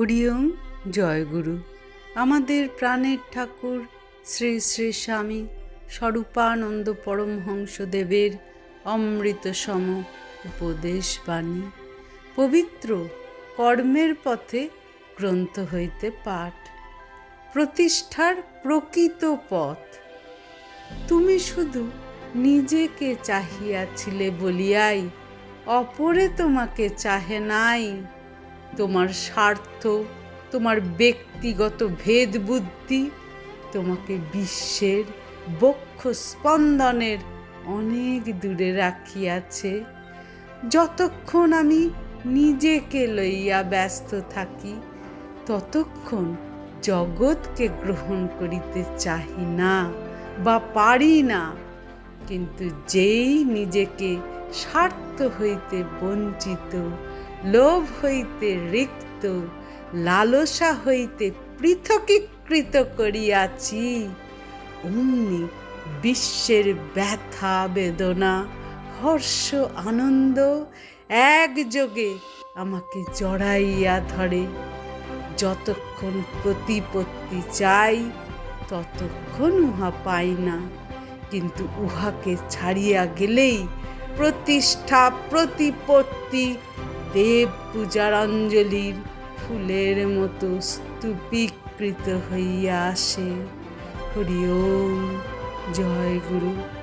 হরিওম জয়গুরু আমাদের প্রাণের ঠাকুর শ্রী শ্রী স্বামী স্বরূপানন্দ পরমহংসদেবের অমৃত সম উপদেশ বাণী পবিত্র কর্মের পথে গ্রন্থ হইতে পাঠ। প্রতিষ্ঠার প্রকৃত পথ। তুমি শুধু নিজেকে চাহিয়াছিলে বলিয়াই, অপরে তোমাকে চাহে নাই। তোমার স্বার্থ, তোমার ব্যক্তিগত ভেদ বুদ্ধি তোমাকে বিশ্বের বক্ষ স্পন্দনের অনেক দূরে রাখিয়াছে। যতক্ষণ আমি নিজেকে লইয়া ব্যস্ত থাকি, ততক্ষণ জগৎকে গ্রহণ করিতে চাহি না বা পারি না। কিন্তু যেই নিজেকে স্বার্থ হইতে বঞ্চিত লোভ হইতে রিক্ত, লালসা হইতে পৃথকীকৃত করিয়াছি। অমনি বিশ্বের ব্যথা, বেদনা, হর্ষ, আনন্দ একযোগে আমাকে জড়াইয়া ধরে। যতক্ষণ প্রতিপত্তি চাই, ততক্ষণ উহা পাই না। কিন্তু উহাকে ছাড়িয়া গেলেই প্রতিষ্ঠা, প্রতিপত্তি দেব পূজার অঞ্জলির ফুলের মতো স্তূপীকৃত হইয়া আসে। হরি ওম জয় গুরু।